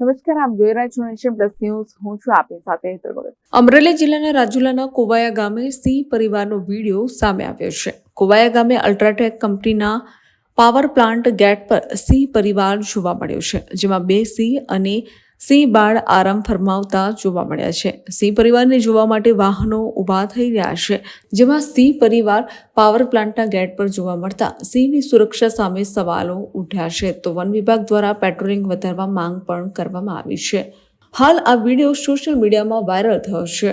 નમસ્કાર, આપ જોઈ રહ્યા છો નેશન પ્લસ ન્યૂઝ. હું છું આપની સાથે હેતર અમરેલી જિલ્લાના રાજુલાના કોવાયા ગામે સિંહ પરિવારનો વીડિયો સામે આવ્યો છે. કોવાયા ગામે અલ્ટ્રાટેક કંપનીના પાવર પ્લાન્ટ ગેટ પર સિંહ પરિવાર જોવા મળ્યો છે, જેમાં બે સિંહ અને સિંહ બાળ આરામ ફરમાવતા જોવા મળ્યા છે. સિંહ પરિવારને જોવા માટે વાહનો ઊભા થઈ રહ્યા છે, જેમાં સિંહ પરિવાર પાવર પ્લાન્ટના ગેટ પર જોવા મળતા સિંહની સુરક્ષા સામે સવાલો ઉઠ્યા છે. તો વન વિભાગ દ્વારા પેટ્રોલિંગ વધારવા માંગ પણ કરવામાં આવી છે. હાલ આ વીડિયો સોશિયલ મીડિયામાં વાયરલ થયો છે.